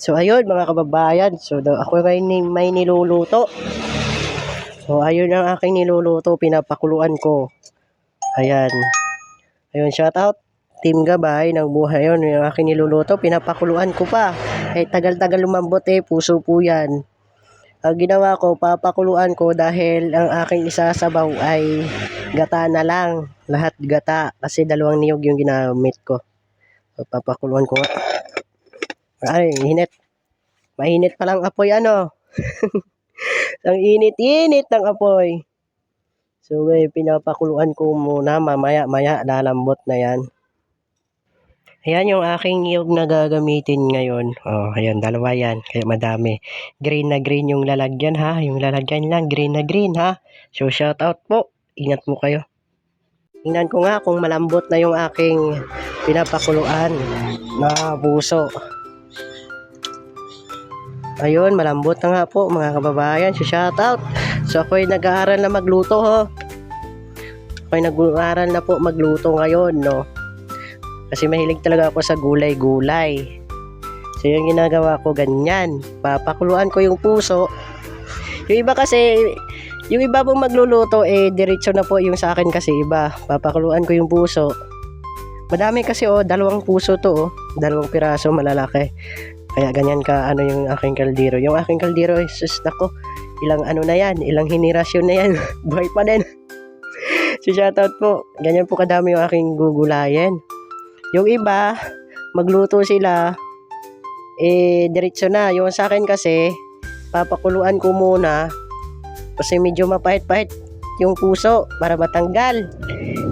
So ayun mga kababayan, so ako ngayon may niluluto. So ayun ang aking niluluto, pinapakuluan ko. Ayan. Ayun, shout out. Team Gabay ng buhay yun, yung aking niluluto, pinapakuluan ko pa. Eh, tagal-tagal lumambot eh, puso po yan. Ang ginawa ko, papakuluan ko dahil ang aking isasabaw ay gata na lang. Lahat gata, kasi dalawang niyog yung ginamit ko. So, papakuluan ko nga. Ay, init. Mainit pa lang apoy ano. ang init-init ng apoy. So, eh, pinapakuluan ko muna. Mamaya-maya, lalambot na yan. Ayan yung aking niyog na gagamitin ngayon. Oh, ayan, dalawa yan. Kaya madami. Green na green yung lalagyan ha. Yung lalagyan lang, green na green ha. So, shout out po. Ingat mo kayo. Tingnan ko nga kung malambot na yung aking pinapakuluan na puso. Ayun, malambot na nga po mga kababayan. So, shout out. So, ako'y nag-aaral na magluto ho. Ako'y nag-aaral na po magluto ngayon, no. Kasi mahilig talaga ako sa gulay-gulay. So, yung ginagawa ko ganyan. Papakuluan ko yung puso. Yung iba kasi, yung iba pong magluluto, eh, diretso na po yung sa akin kasi iba. Papakuluan ko yung puso. Madami kasi, oh, dalawang puso to, oh. Dalawang piraso, malalaki. Kaya ganyan ka, ano yung aking kaldero. Yung aking kaldero, eh, sus, nako, ilang ano na yan, ilang henerasyon na yan. Buhay pa din. so, shoutout po. Ganyan po kadami yung aking gugulayan. Yung iba, magluto sila, eh, diretso na. Yung sa akin kasi, papakuluan ko muna, kasi medyo mapahit-pahit yung puso para matanggal.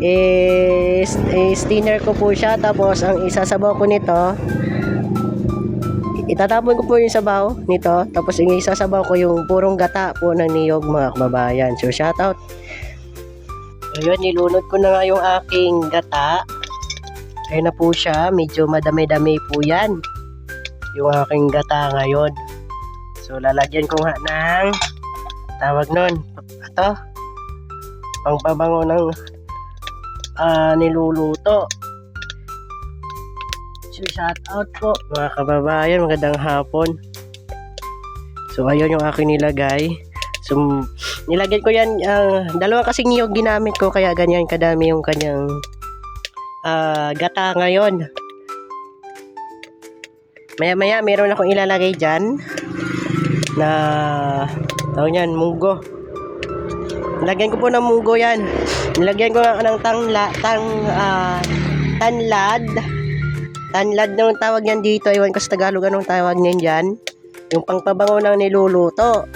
Eh, eh, steamer ko po siya, tapos ang isasabaw ko nito, itatapon ko po yung sabaw nito, tapos yung isasabaw ko yung purong gata po ng niyog mga kababayan. So, shoutout. Ayun, nilunod ko na nga yung aking gata. Ayun na po siya, medyo madami-dami po yan. Yung aking gata ngayon. So, lalagyan ko nga ng tawag nun. Ito. Pangpabango ng ah, niluluto. So, shout out po mga kababayan, magandang hapon. So, ayun yung aking nilagay. So, nilagyan ko yan, ah, dalawa kasing niyog ginamit ko, kaya ganyan kadami yung kanyang ah, gata ngayon. Maya-maya, meron akong ilalagay dyan na tawag niyan, munggo. Lagyan ko po ng munggo yan. Nilagyan ko ng tangla, tang, ah, tanlad. Tanlad na yung tawag niyan dito. Iwan ko sa Tagalog anong tawag niyan dyan. Yung pangpabango ng niluluto.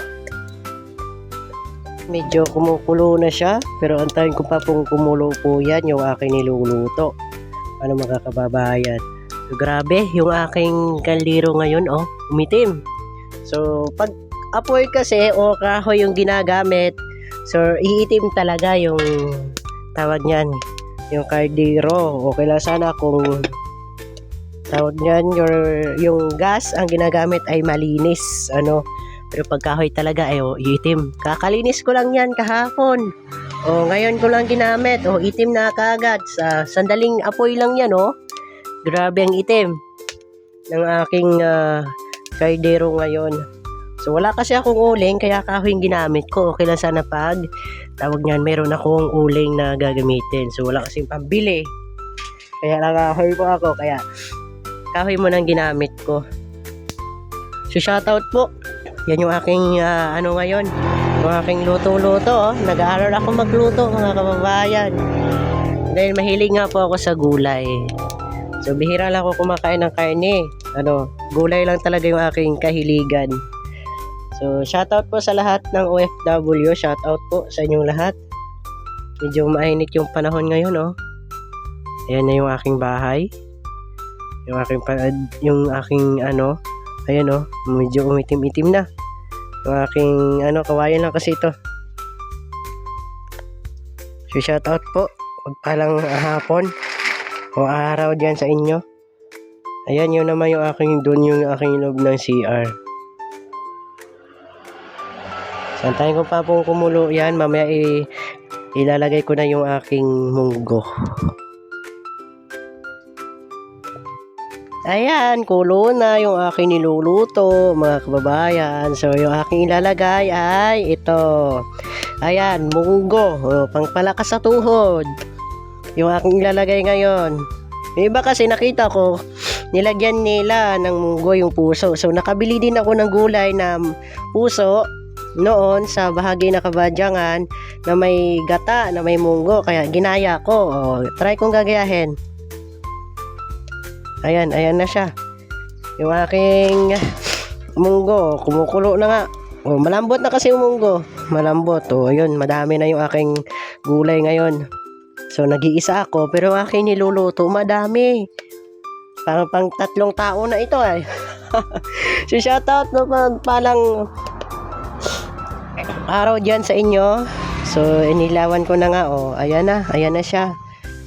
Medyo kumukulo na siya. Pero antayin ko pa pong kumulo po yan yung aking niluluto. Ano mga kababayan. So, grabe, yung aking kaldero ngayon, oh, umitim. So, pag apoy kasi o kahoy yung ginagamit, so, iitim talaga yung tawag niyan, yung kaldero. Okay lang sana kung tawag niyan, your, yung gas ang ginagamit ay malinis, ano, pero pag kahoy talaga ay oh, iitim. Kakalinis ko lang yan kahapon. O ngayon ko lang ginamit. O itim na kagad. Sa sandaling apoy lang yan oh. Grabe ang itim ng aking ah, kaldero ngayon. So wala kasi akong uling kaya kahoy yung ginamit ko. Okay lang sana pag tawag niyan meron akong uling na gagamitin. So wala kasing pambili. Kaya lang kahoy po ako kaya kahoy mo nang ginamit ko. So shoutout po. Yan yung aking ah, ano ngayon. Yung aking luto-luto. Oh. Nag-aaral ako magluto mga kababayan. Dahil mahilig nga po ako sa gulay. So, bihira lang ako kumakain ng karne. Ano, gulay lang talaga yung aking kahiligan. So, shoutout po sa lahat ng OFW. Shoutout po sa inyong lahat. Medyo mainit yung panahon ngayon, oh. Ayan na yung aking bahay. Yung aking, yung aking, ano, ayan, oh. Medyo umitim-itim na. Yung aking, ano, kawayan lang kasi ito. So, shoutout po. Pagpalang hapon o araw dyan sa inyo. Ayan, yun naman yung aking, doon yung aking loob ng CR. Santayin ko pa pong kumulo yan. Mamaya i- ilalagay ko na yung aking munggo. Ayan, kulo na yung aking niluluto, mga kababayan. So, yung aking ilalagay ay ito. Ayan, munggo. O, pangpalakas sa tuhod. Yung aking ilalagay ngayon. Iba kasi nakita ko, nilagyan nila ng munggo yung puso. So, nakabili din ako ng gulay na puso noon sa bahagi na kabadyangan na may gata, na may munggo. Kaya ginaya ko. O, try kong gagayahin. Ayan, ayan na siya. Yung aking munggo, kumukulo na nga. Oh, malambot na kasi yung munggo. Malambot. Oh, ayun, madami na yung aking gulay ngayon. So, nag-iisa ako, pero aking niluluto, madami. Pang, pang tatlong tao na ito ay. so, shoutout no pagpalang araw dyan sa inyo. So, inilawan ko na nga, oh. Ayan na, ayan na siya.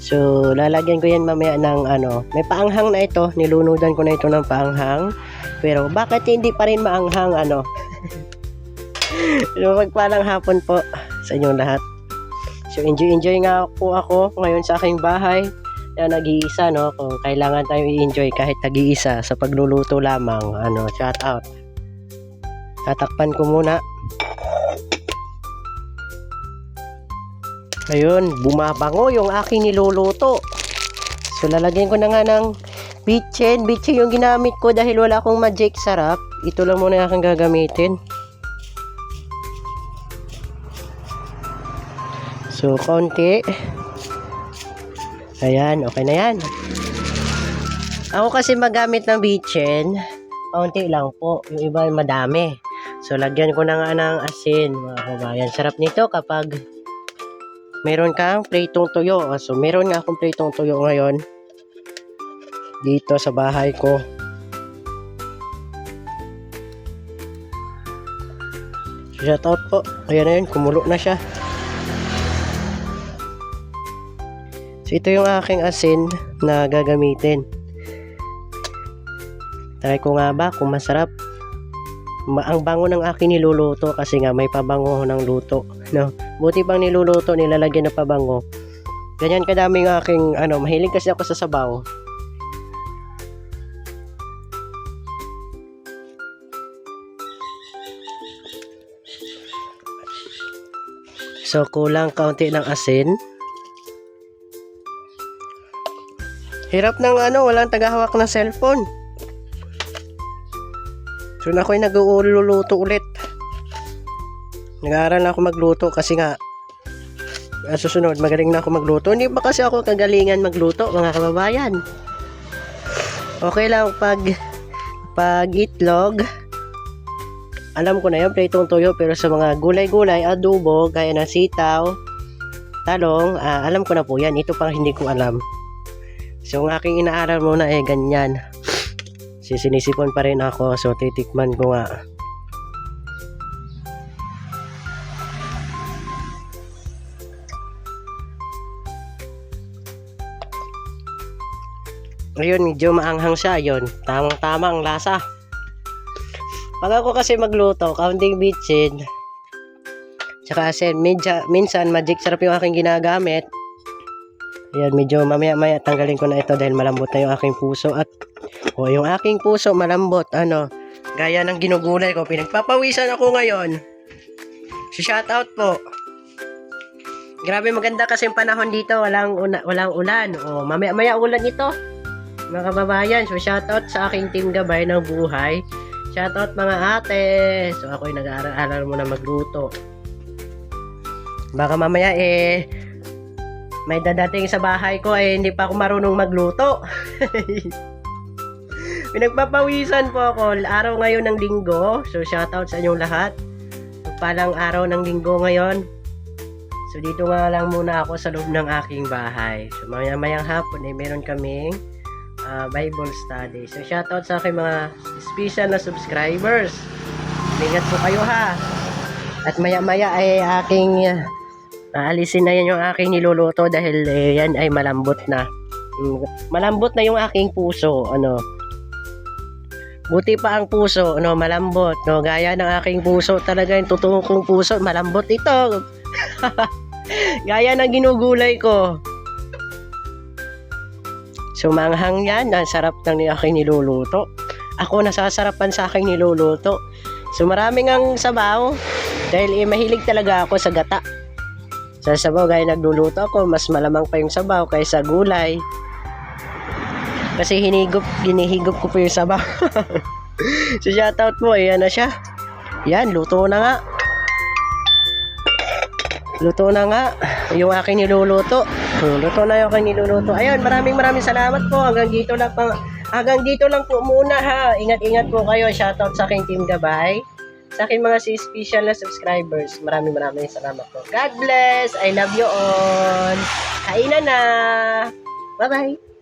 So, lalagyan ko yan mamaya ng ano. May paanghang na ito. Nilunudan ko na ito ng paanghang. Pero, bakit hindi pa rin maanghang ano? so, magpalang hapon po sa inyong lahat. So, enjoy-enjoy nga po ako ngayon sa aking bahay. Na nag-iisa, no? Kung kailangan tayo i-enjoy kahit nag-iisa sa pagluluto lamang. Ano, shout out. Tatakpan ko muna. Ayun, bumabango yung aking niluluto. So, lalagyan ko na nga ng bitchin. Bitchin yung ginamit ko dahil wala akong magic sarap. Ito lang muna aking gagamitin. So, konti. Ayan, okay na yan. Ako kasi magamit ng bitchin, konti lang po. Yung iba madami. So, lagyan ko na nga ng asin, mga kabayan. Sarap nito kapag meron kang pritong tuyo. Ah, So, meron nga akong pritong tuyo ngayon dito sa bahay ko. Shout out po. Ayan na yun, kumulo na siya. So, ito yung aking asin na gagamitin. Try ko nga ba kung masarap. Ma- ang bango ng aking niluluto kasi nga may pabango ng luto. No? Buti pang niluluto, nilalagyan ng pabango. Ganyan kadami ng aking, ano, mahilig kasi ako sa sabaw. So, kulang kaunti ng asin. Hirap ng ano, walang tagahawak ng cellphone. So, na ako'y nag-uululuto ulit. Nag-aaral na ako magluto kasi nga ah, susunod, magaling na ako magluto. Hindi ba kasi ako kagalingan magluto, mga kababayan? Okay lang pag pag itlog, alam ko na yun, pritong tuyo, pero sa mga gulay-gulay, adobo, gaya ng sitaw, talong, ah, alam ko na po yan. Ito pang hindi ko alam. So, ang aking inaaral muna eh, ganyan. Sisinisipon pa rin ako, so titikman ko nga. Ayun, medyo maanghang siya. Ayun, tamang-tama ang lasa. Pag ako kasi magluto, counting bitchin, tsaka asin, minsan, minsan magic sarap yung aking ginagamit. Ayan, medyo mamaya-maya tanggalin ko na ito dahil malambot na yung aking puso. At, o, yung aking puso malambot, ano, gaya ng ginugulay ko, pinagpapawisan ako ngayon. Si shoutout po. Grabe maganda kasi yung panahon dito, walang, una, walang ulan. O, mamaya-maya ulan ito mga kababayan. So, shoutout sa aking team gabay ng buhay. Shoutout mga ate. So, ako'y nag-aaral mo na magluto. Baka mamaya eh, may dadating sa bahay ko eh, hindi pa ako marunong magluto. Pinagpapawisan po ako. Araw ngayon ng linggo. So, shoutout sa inyong lahat. Palang araw ng linggo ngayon. So, dito nga lang muna ako sa loob ng aking bahay. So, maya-mayang hapon eh, meron kaming ah, Bible study. So, shoutout sa aking mga special na subscribers. Ingat po kayo ha. At maya-maya ay aking ah, aalisin na yan yung aking niluluto dahil eh, yan ay malambot na. Mm, Malambot na yung aking puso. Ano, Buti pa ang puso, no, malambot, no, gaya ng aking puso, talaga yung totoong kong puso, malambot ito. gaya ng ginugulay ko. Sumanghang yan, ang sarap ng aking niluluto. Ako nasasarapan sa aking niluluto. So maraming ang sabaw dahil eh, mahilig talaga ako sa gata. Sa sabaw, gaya nagluluto ako, mas malamang pa yung sabaw kaysa gulay. Kasi hinigop, ginihigop ko po yung sabaw. so shoutout po, ayan na siya. Yan, luto na nga. Luto na nga yung aking niluluto. Luto na yung aking niluluto. Ayun, maraming maraming salamat po. Hanggang dito lang pa, hanggang dito lang po muna ha. Ingat-ingat po kayo. Shoutout sa aking team Gabay. Sa aking mga special na subscribers. Maraming maraming salamat po. God bless. I love you all. Kainan na. Bye-bye.